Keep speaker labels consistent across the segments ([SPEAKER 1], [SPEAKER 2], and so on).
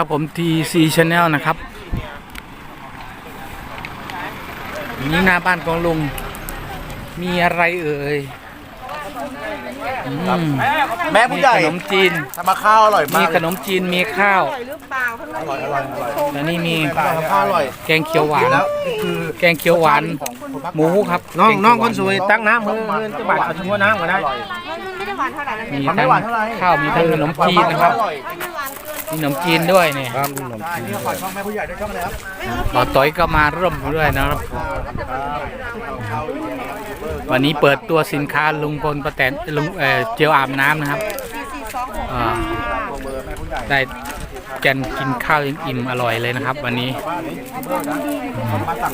[SPEAKER 1] ครับผม TC Channel นะครับ นี่หน้าบ้านของลุง มีอะไรเอ่ยอืม
[SPEAKER 2] แม่ผู้ใหญ่
[SPEAKER 1] มีขนมจีน
[SPEAKER 2] ทำมาข้าวอร่อย
[SPEAKER 1] มี
[SPEAKER 2] มาก
[SPEAKER 1] ขนมจีน มีข้าว
[SPEAKER 2] อร่อยอร่อยอร่อย
[SPEAKER 1] แล้วนี่มี
[SPEAKER 2] ทำข้าวอร่อย
[SPEAKER 1] แกงเขียวหวาน
[SPEAKER 2] แล้วคือ
[SPEAKER 1] แกงเขียวหวาน หมูครับ
[SPEAKER 3] น้อง
[SPEAKER 1] แกเขียวหวา
[SPEAKER 3] น้องคนสวยตั้งน้ำมือจะบาดเอาชั่วน้ำก็ได้
[SPEAKER 4] มันไม่ได้หวานเท่าไหร่นะ
[SPEAKER 1] มี
[SPEAKER 2] ทำไม่
[SPEAKER 1] ทั้ง
[SPEAKER 2] หวานเท่าไหร่
[SPEAKER 1] ข้าวมีทั้งขนมจีนนะครับ
[SPEAKER 2] อร่อย
[SPEAKER 1] มีขนมจีนด้วยเนี่ย
[SPEAKER 3] ครับขนม
[SPEAKER 2] อันนี้ขอช่องแม่ผู้ใหญ่ด้วยช่องอะไรครับ
[SPEAKER 1] ต่อต้อยก็มาร่วมด้วยนะครับ วันนี้เปิดตัวสินค้าลุงพลประแตนลุงเอ่อเจลอาบน้ำนะครับอ่าได้แกนกินข้าวอิ่มๆอร่อยเลยนะครับ วันนี้
[SPEAKER 2] มาสั่ง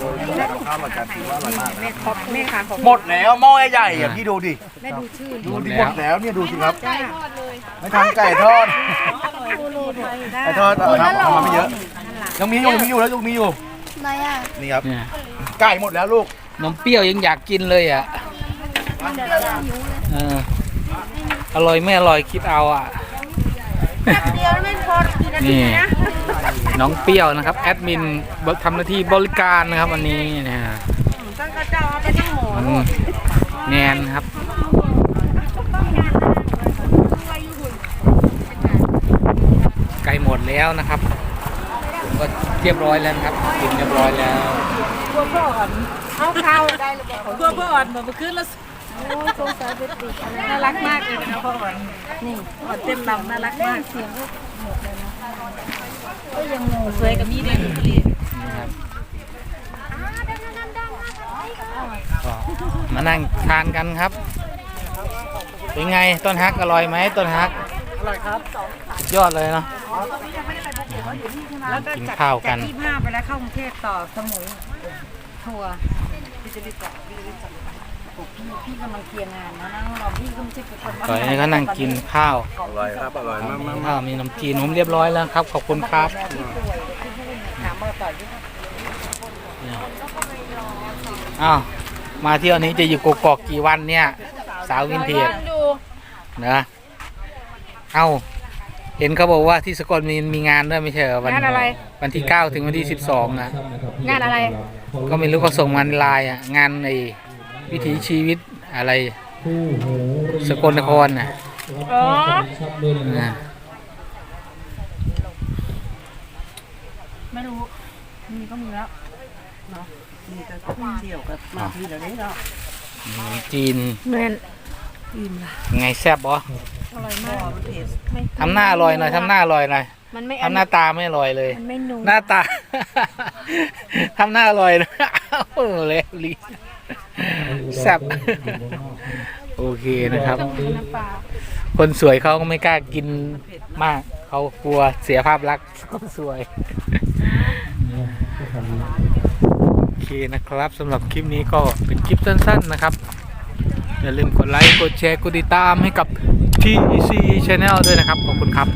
[SPEAKER 2] ข้าวอร่อยกันถือว่าอร่อยมาก
[SPEAKER 4] แม่ครบแม่ค่ะขอบ
[SPEAKER 2] หมดแล้วหม้อใหญ่ๆอะพี่ดูดิ
[SPEAKER 4] แม่ดูชื่อ
[SPEAKER 2] ดูดิหมดแล้วเนี่ยดูสิครับ
[SPEAKER 4] จ้า
[SPEAKER 2] ไม่ทำไก่ทอด ไก่ทอดเอาครับทำมาไม่เยอะ ยังมีอยู่ยังมีอยู่แล้วยังมีอยู่
[SPEAKER 4] ไหนอะ
[SPEAKER 2] นี่ครับ
[SPEAKER 1] เนี่ย
[SPEAKER 2] ไก่หมดแล้วลูก
[SPEAKER 1] นมเปรี้ยวยังอยากกินเลยอะเอออร่อยไม่อร่อยคิดเอาอะ
[SPEAKER 4] เดียวไม่พอกี่นาที
[SPEAKER 1] นี่
[SPEAKER 4] นะ
[SPEAKER 1] น้องเปรี้ยวนะครับ แอดมินทำหน้าที่บริการนะครับวันนี้นะฮะ
[SPEAKER 4] ตั้งกระเจ้าเอาไปทั้งหมด
[SPEAKER 1] อืมแนนครับ ไก่หมด แล้วนะครับผมก็เรียบร้อยแล้วนะครับกินเรียบร้อยแล้ว
[SPEAKER 4] เอาข้าวได้หรือเปล่า
[SPEAKER 5] เพื่อเพื่ออ่อนเหมือนเมื่อคืนแล้ว
[SPEAKER 4] โอ้ยสงสารเด็ก
[SPEAKER 5] น่ารักมากเลยนะพ่ออ่อนนี่อ่อนเต็มลำน่ารักมากเสียงก็ยังงงสวยกับมีเด่นผลิต
[SPEAKER 1] นะครับก็มานั่งทานกันครับเป็นไงต้นฮักอร่อยไหมต้นฮักอ ร่อยครับยอดเลยเนาะ
[SPEAKER 5] แล้วก็
[SPEAKER 1] กิน
[SPEAKER 5] จาก
[SPEAKER 1] ข้าวกัน
[SPEAKER 5] จากที่ห้าไปแล้วเข้ากรุงเทพต่อสมุยทัวร์พี่จะรีบจับพี่จะรีบจับพี่พี่กำลังเคลียร์งานนะนั่งรอพี่ก็ไม่ใช่เป็นคน
[SPEAKER 1] ตอนนี้ก็นั่งกินข้าว
[SPEAKER 2] อร่อยครับอร่อยมาก
[SPEAKER 1] กินข้าวมีน้ำจีนผมเรียบร้อยแล้วครับ ขอบคุณครับ
[SPEAKER 5] ถามว่าต่อที่
[SPEAKER 1] อ้าวมาเที่ยวนี้จะอยู่กกอกกี่วันเนี่ย สาววินเทจนะ เอ้าเห็นเขาบอกว่าที่สกลมีมีงานด้วยไม่ใช่เหรอวัน
[SPEAKER 4] งานอะไร
[SPEAKER 1] วันที่9ถึงวันที่12นะ
[SPEAKER 4] งานอะไร
[SPEAKER 1] ก็ไม่รู้เขาส่งมาในไลน์อะ งานในวิถีชีวิตอะไร สกลนครน่ะ
[SPEAKER 4] อ๋อ
[SPEAKER 1] นะ
[SPEAKER 5] ไม่รู้ มีก็มีแล้วเนาะ มีแต่เที่ยวกับมาทีเดี๋ยวนี้เนาะ
[SPEAKER 1] ขนมจีน
[SPEAKER 4] เงิน
[SPEAKER 5] อิ่มละ
[SPEAKER 1] ไงแซ่บบ่
[SPEAKER 5] อร่อยมากเผ็ดไม่
[SPEAKER 1] ทำหน้าอร่อยหน่อยทำหน้าอร่อยหน่อย
[SPEAKER 4] มันไม่
[SPEAKER 1] ทำหน้าตาไม่อร่อยเลย
[SPEAKER 4] มันไม่นู
[SPEAKER 1] หน้าตา ทำหน้าอร่อยนะเออเลยลีแซ่บโอเคนะครับ
[SPEAKER 4] น้ำปลา
[SPEAKER 1] คนสวยเขาก็ไม่กล้ากินมาก เขากลัวเสียภาพลักษณ์คนสวยโอเคนะครับสำหรับคลิปนี้ก็เป็นคลิปสั้น ๆนะครับ อย่าลืมกดไลค์ กดแชร์ กดติดตามให้กับ TEC Channel ด้วยนะครับ ขอบคุณครับ